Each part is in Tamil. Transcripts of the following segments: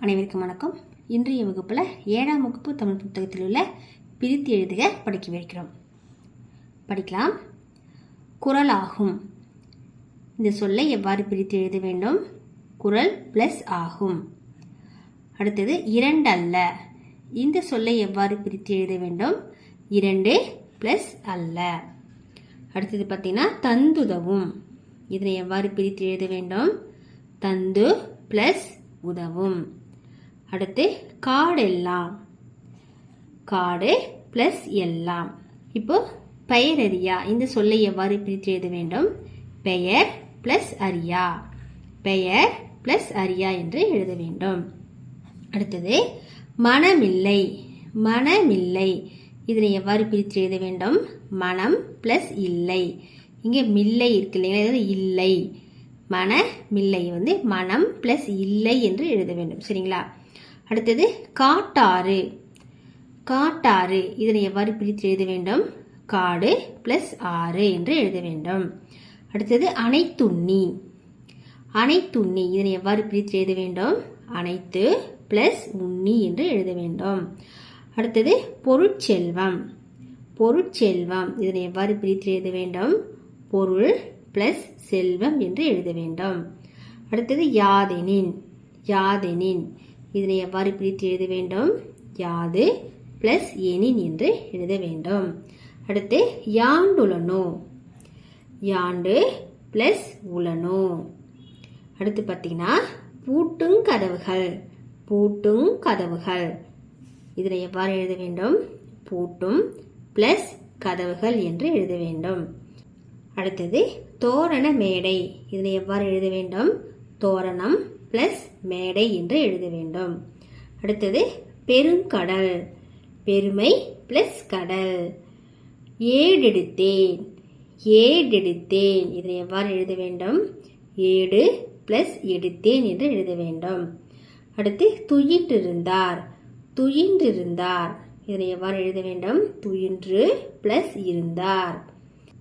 அனைவருக்கும் வணக்கம். இன்றைய வகுப்பில் ஏழாம் வகுப்பு தமிழ் புத்தகத்தில் உள்ள பிரித்து எழுதுக படிக்க வைக்கிறோம். படிக்கலாம். குரலாகும் இந்த சொல்லை எவ்வாறு பிரித்து எழுத வேண்டும்? குரல் ப்ளஸ் ஆகும். அடுத்தது இரண்டல்ல இந்த சொல்லை எவ்வாறு பிரித்து எழுத வேண்டும்? இரண்டு ப்ளஸ் அல்ல. அடுத்தது பார்த்தீங்கன்னா தந்துதவும். இதனை எவ்வாறு பிரித்து எழுத வேண்டும்? தந்து ப்ளஸ் உதவும். அடுத்து காடெல்லாம். காடு ப்ளஸ் எல்லாம். இப்போ பெயரறியா இந்த சொல்லை எவ்வாறு பிரித்து எழுத வேண்டும்? பெயர் ப்ளஸ் அரியா பெயர் ப்ளஸ் அரியா என்று எழுத வேண்டும். அடுத்தது மனமில்லை. மனமில்லை. இதனை எவ்வாறு பிரித்து எழுத வேண்டும்? மனம் ப்ளஸ் இல்லை. இங்கே மில்லை இருக்கு இல்லைங்களா இது இல்லை. மனமில்லை வந்து மனம் ப்ளஸ் இல்லை என்று எழுத வேண்டும். சரிங்களா? அடுத்தது காட்டாறு. காட்டாறு. இதனை எவ்வாறு பிரித்து எழுத வேண்டும். காடு ப்ளஸ் ஆறு என்று எழுத வேண்டும். அடுத்தது அனைத்துண்ணி அனைத்துண்ணி இதனை எவ்வாறு பிரித்து எழுத வேண்டும். அனைத்து ப்ளஸ் உண்ணி என்று எழுத வேண்டும். அடுத்தது பொருட்செல்வம். பொருட்செல்வம். இதனை எவ்வாறு பிரித்து எழுத வேண்டும். பொருள் ப்ளஸ் செல்வம் என்று எழுத வேண்டும். அடுத்தது யாதெனின். யாதெனின். இதனை எவ்வாறு பிரித்து எழுத வேண்டும்? யாது ப்ளஸ் எனின் என்று எழுத வேண்டும். அடுத்து யாண்டுலனோ யாண்டு ப்ளஸ் உலனோ? அடுத்து பார்த்தீங்கன்னா பூட்டுங் கதவுகள் பூட்டுங் கதவுகள். இதனை எவ்வாறு எழுத வேண்டும்? பூட்டும் ப்ளஸ் கதவுகள் என்று எழுத வேண்டும். அடுத்தது தோரண மேடை. இதனை எவ்வாறு எழுத வேண்டும்? தோரணம் ப்ளஸ் மேடை என்று எழுத வேண்டும். அடுத்தது பெருங்கடல். பெருமை ப்ளஸ் கடல். ஏடெடுத்தேன். ஏடெடுத்தேன். இதனை எவ்வாறு எழுத வேண்டும்? ஏடு ப்ளஸ் எடுத்தேன் என்று எழுத வேண்டும். அடுத்து துயின்றிருந்தார். துயின்றிருந்தார். இதனை எவ்வாறு எழுத வேண்டும்? துயின்று ப்ளஸ் இருந்தார்.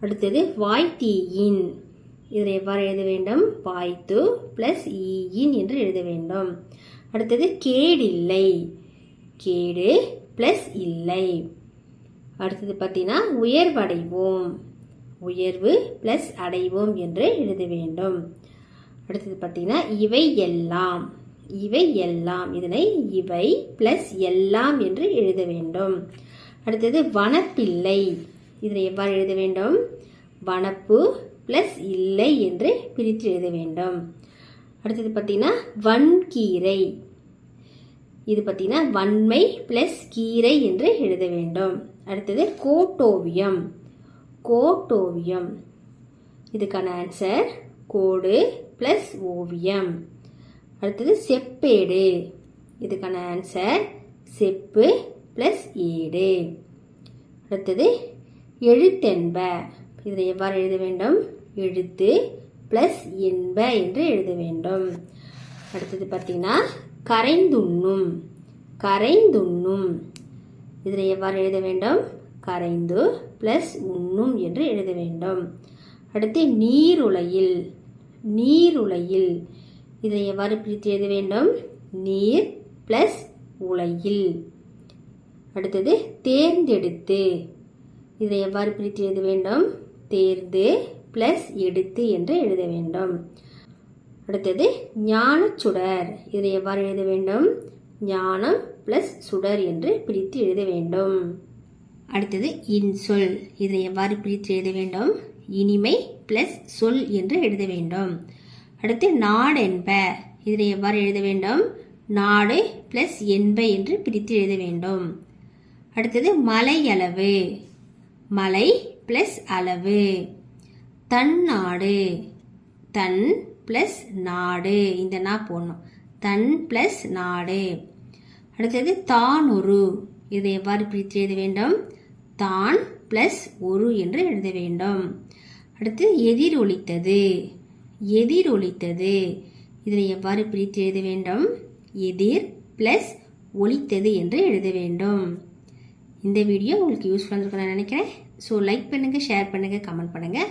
அடுத்தது வாய்த்தீயின். இதனை எவ்வாறு எழுத வேண்டும்? பாய்த்து ப்ளஸ் ஈயின் e என்று எழுத வேண்டும். அடுத்தது கேடில்லை. கேடு ப்ளஸ் இல்லை. அடுத்தது பார்த்தீங்கன்னா உயர்வடைவோம். உயர்வு ப்ளஸ் அடைவோம் என்று எழுத வேண்டும். அடுத்தது பார்த்தீங்கன்னா இவை எல்லாம். இவை எல்லாம். இதனை இவை ப்ளஸ் எல்லாம் என்று எழுத வேண்டும். அடுத்தது வனப்பில்லை இதனை எவ்வாறு எழுத வேண்டும்? வனப்பு ப்ளஸ் இல்லை என்று பிரித்து எழுத வேண்டும். அடுத்தது பார்த்தீங்கன்னா வன்கீரை. இது பார்த்தீங்கன்னா வன்மை ப்ளஸ் கீரை என்று எழுத வேண்டும். அடுத்தது கோட்டோவியம். கோட்டோவியம். இதுக்கான ஆன்சர் கோடு ப்ளஸ் ஓவியம். அடுத்தது செப்பேடு. இதுக்கான ஆன்சர் செப்பு ப்ளஸ் ஏடு. அடுத்தது எழுத்தென்ப. இதை எவ்வாறு எழுத வேண்டும்? எழுத்து ப்ளஸ் என்ப என்று எழுத வேண்டும். அடுத்தது பார்த்தீங்கன்னா கரைந்துண்ணும். கரைந்துண்ணும். இதில் எவ்வாறு எழுத வேண்டும்? கரைந்து ப்ளஸ் உண்ணும் என்று எழுத வேண்டும். அடுத்து நீருலையில் நீருலையில் இதை எவ்வாறு பிரித்து எழுத வேண்டும்? நீர் ப்ளஸ் உலையில் அடுத்தது தேர்ந்தெடுத்து. இதை எவ்வாறு பிரித்து எழுத வேண்டும்? தேர்ந்து ப்ளஸ் எடுத்து என்று எழுத வேண்டும். அடுத்தது ஞான சுடர். இதை எவ்வாறு எழுத வேண்டும்? ஞானம் ப்ளஸ் சுடர் என்று பிரித்து எழுத வேண்டும். அடுத்தது இன்சொல் இதை எவ்வாறு பிரித்து எழுத வேண்டும்? இனிமை ப்ளஸ் சொல் என்று எழுத வேண்டும். அடுத்து நாடென்ப இதனை எவ்வாறு எழுத வேண்டும்? நாடு ப்ளஸ் என்ப என்று பிரித்து எழுத வேண்டும். அடுத்தது மலை அளவு. மலை ப்ளஸ் அளவு. தன்னாடு தன் ப்ளஸ் நாடு. இந்த நா போடணும். தன் ப்ளஸ் நாடு. அடுத்தது தானொரு. இதை எவ்வாறு பிரித்து எழுத வேண்டும்? தான் ப்ளஸ் ஒரு என்று எழுத வேண்டும். அடுத்து எதிரொலித்தது. எதிரொலித்தது. இதனை எவ்வாறு பிரித்து எழுத வேண்டும்? எதிர் ப்ளஸ் ஒலித்தது என்று எழுத வேண்டும். இந்த வீடியோ உங்களுக்கு யூஸ்ஃபுல்லாக இருக்கும் நான் நினைக்கிறேன். ஸோ லைக் பண்ணுங்கள் ஷேர் பண்ணுங்கள் கமெண்ட் பண்ணுங்கள்